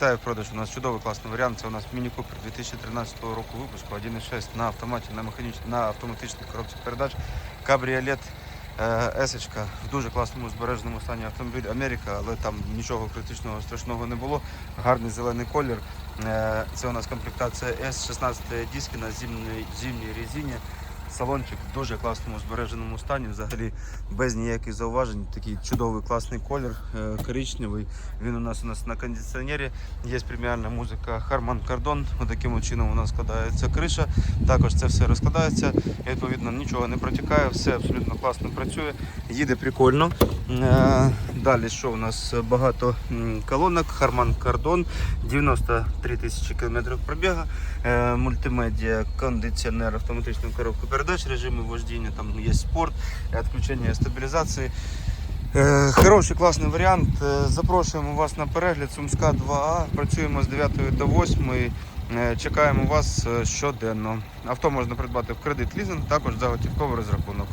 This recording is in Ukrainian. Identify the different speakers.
Speaker 1: Вітаю в продаж. У нас чудовий класний варіант. Це у нас Міні Купер 2013 року випуску 1.6 на автоматі, на механіч... на автоматичній коробці передач. Кабріолет е, есочка в дуже класному збереженому стані автомобіль Америка, але там нічого критичного страшного не було. Гарний зелений колір. Е, Це у нас комплектація S16 диски на зимній, зимній резині. Салончик в дуже класному збереженому стані, взагалі без ніяких зауважень. Такий чудовий класний колір, е, коричневий. Він у нас у нас на кондиціонері. Є преміальна музика Harman Kardon. Таким чином у нас складається криша. Також це все розкладається. І, відповідно, нічого не протікає, все абсолютно класно працює. Їде прикольно. Е, Далі що у нас багато колонок. Harman Kardon, 93 тисячі кілометрів пробігу. Е, Мультимедіа, кондиціонер, автоматичну коробку передач, режимы вождіння, там є спорт, відключення стабілізації. Е, Хороший класний варіант. Е, Запрошуємо вас на перегляд Сумська 2А. Працюємо з 9 до 8. Е, Чекаємо вас щоденно. Авто можна придбати в кредит лізинг, також за готівковий розрахунок.